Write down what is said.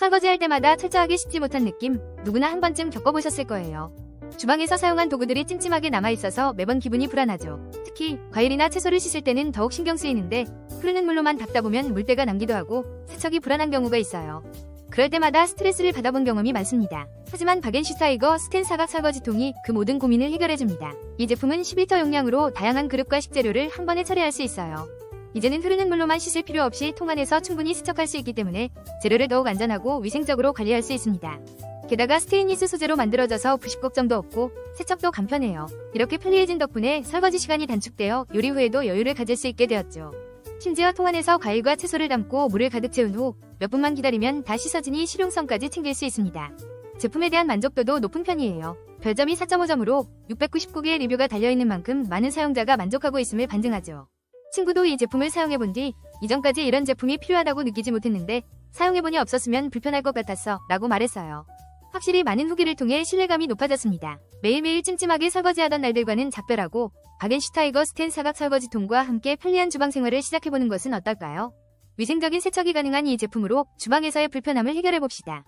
설거지할 때마다 철저하게 씻지 못한 느낌 누구나 한 번쯤 겪어보셨을 거예요. 주방에서 사용한 도구들이 찜찜하게 남아있어서 매번 기분이 불안하죠. 특히 과일이나 채소를 씻을 때는 더욱 신경 쓰이는데 흐르는 물로만 닦다 보면 물때가 남기도 하고 세척이 불안한 경우가 있어요. 그럴 때마다 스트레스를 받아본 경험이 많습니다. 하지만 바겐슈타이거 스텐 사각 설거지통이 그 모든 고민을 해결해줍니다. 이 제품은 10리터 용량으로 다양한 그릇과 식재료를 한 번에 처리할 수 있어요. 이제는 흐르는 물로만 씻을 필요 없이 통 안에서 충분히 세척할 수 있기 때문에 재료를 더욱 안전하고 위생적으로 관리할 수 있습니다. 게다가 스테인리스 소재로 만들어져서 부식 걱정도 없고 세척도 간편해요. 이렇게 편리해진 덕분에 설거지 시간이 단축되어 요리 후에도 여유를 가질 수 있게 되었죠. 심지어 통 안에서 과일과 채소를 담고 물을 가득 채운 후 몇 분만 기다리면 다 씻어지니 실용성까지 챙길 수 있습니다. 제품에 대한 만족도도 높은 편이에요. 별점이 4.5점으로 699개의 리뷰가 달려있는 만큼 많은 사용자가 만족하고 있음을 반증하죠. 친구도 이 제품을 사용해본 뒤 이전까지 이런 제품이 필요하다고 느끼지 못했는데 사용해보니 없었으면 불편할 것 같았어 라고 말했어요. 확실히 많은 후기를 통해 신뢰감이 높아졌습니다. 매일매일 찜찜하게 설거지하던 날들과는 작별하고 바겐슈타이거 스텐 사각 설거지통과 함께 편리한 주방 생활을 시작해보는 것은 어떨까요? 위생적인 세척이 가능한 이 제품으로 주방에서의 불편함을 해결해봅시다.